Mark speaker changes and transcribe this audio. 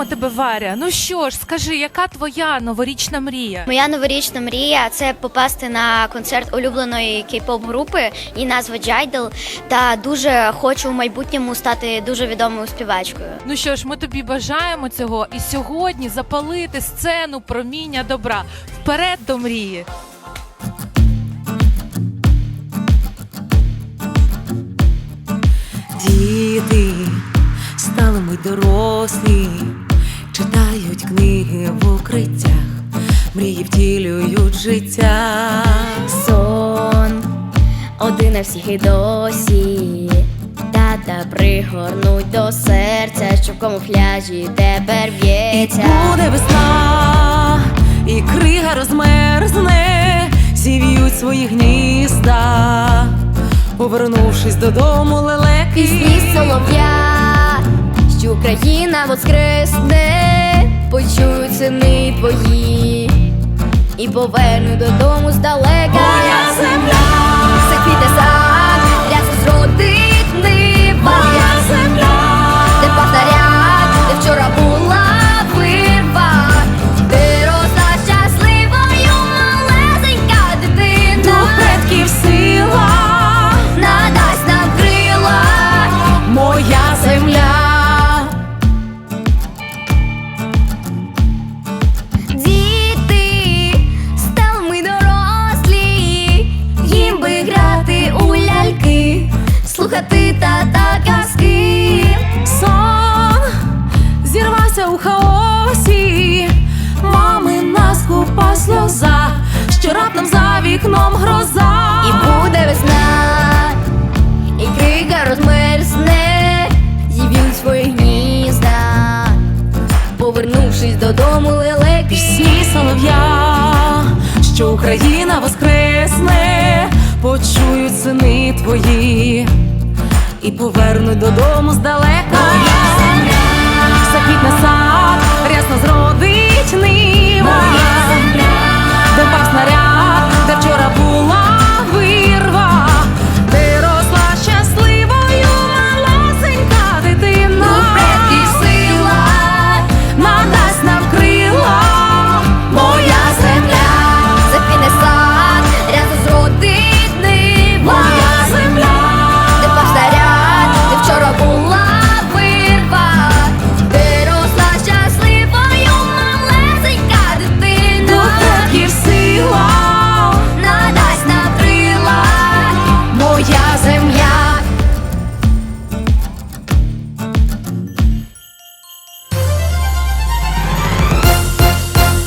Speaker 1: Вітаємо тебе, Варя. Ну що ж, скажи, яка твоя новорічна мрія?
Speaker 2: Моя новорічна мрія це попасти на концерт улюбленої кей-поп групи і назва Джайдл. Та дуже хочу в майбутньому стати дуже відомою співачкою.
Speaker 1: Ну що ж, ми тобі бажаємо цього і сьогодні запалити сцену проміння добра. Вперед до мрії.
Speaker 3: Діти стали ми дорослі, читають книги в укриттях, мрії втілюють життя.
Speaker 4: Сон один на всіх і досі. Тата пригорнуть до серця, що в камуфляжі тепер
Speaker 3: І
Speaker 4: б'ється.
Speaker 3: буде весна, і крига розмерзне, зів'ють свої гнізда, повернувшись додому лелеки.
Speaker 4: Пісні солов'я, що Україна воскресне, почують сини твої, і поверну додому з
Speaker 3: Моя
Speaker 4: слухати тата казки.
Speaker 3: Сон зірвався у хаосі, мамина скупа сльоза, що раптом за вікном гроза.
Speaker 4: І буде весна, і крига розмерзне, зів'ють свої гнізда, повернувшись додому лелеки.
Speaker 3: Пісні солов'я, що Україна воскресне, почують сини твої і повернуть додому здалека. Заквітне сад, рясно зродить